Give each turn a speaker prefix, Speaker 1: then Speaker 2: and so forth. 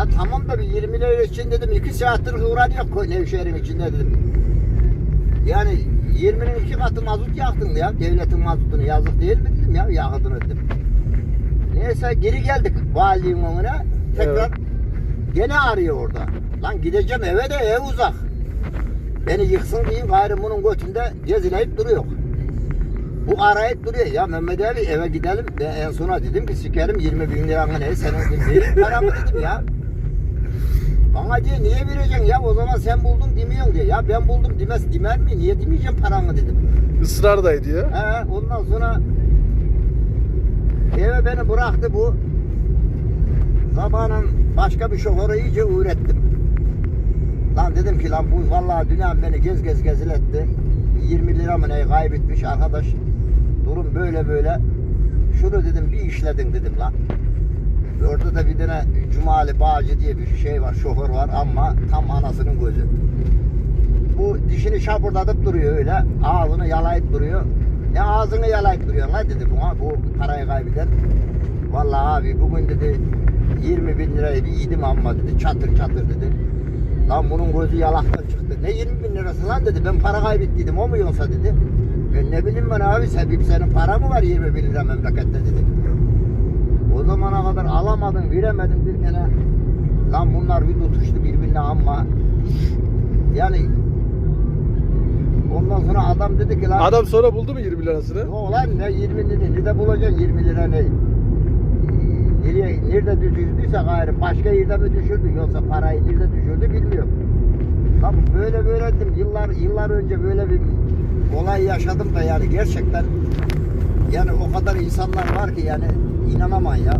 Speaker 1: Lan tamam da bir 20 lira için dedim 2 saattir uğranıyor koy Nevşehir'in içinde dedim. Yani 20'nin iki katı mazot yaktın ya. Devletin mazotunu yazık değil mi dedim ya yakıtını dedim. Neyse geri geldik valiliğin önüne. Tekrar gene arıyor orada. Lan gideceğim eve de ev uzak. Beni yıksın diyeyim gayrı bunun götünde gezileyip duruyor. Bu arayıp duruyor. Ya Mehmet Ali eve gidelim. Ben en sona dedim ki sikerim 20 bin lira mı ne? Senin bir paramı dedim ya. Bana diye niye vereceksin ya o zaman sen buldun demiyorsun diye. Ya ben buldum demez demer mi? Niye demeyeceğim paramı dedim.
Speaker 2: Isrardaydı ya.
Speaker 1: He, ondan sonra eve beni bıraktı bu. Sabahın başka bir şoförü iyice ürettim. Lan dedim ki lan bu vallahi dünya beni gez gez geziletti. 20 lira mı ne kaybetmiş arkadaş. Durum böyle böyle. Şunu dedim bir işledin dedim lan. Orada da bir tane Cumali Bağcı diye bir şey var, şoför var ama tam anasının gözü. Bu dişini şapırdatıp duruyor öyle. Ağzını yalayıp duruyor. Ne ağzını yalayıp duruyor lan dedi buna bu parayı kaybeden. Vallahi abi bugün dedi 20 bin lirayı bir yedim amma dedi çatır çatır dedi. Lan bunun gözü yalaktan çıktı. Ne 20 bin lirası lan dedi ben para kaybettiydim o mu yoksa dedi. Ben ne bileyim ben abi sebep senin para mı var 20 bin lira memlekette dedi. O zamana kadar alamadın veremedin bir gene. Lan bunlar bir tutuştu birbirine ama yani ondan sonra adam dedi ki lan
Speaker 2: Adam sonra buldu mu 20 lirasını?
Speaker 1: Yok lan ne 20 lira nerede bulacaksın 20 lira ne? Nereye, nerede düşürdüyse gayrı başka yerde mi düşürdü yoksa parayı nerede düşürdü bilmiyorum. Lan böyle böyle dedim yıllar yıllar önce böyle bir olay yaşadım da yani gerçekten yani o kadar insanlar var ki yani inanamam ya.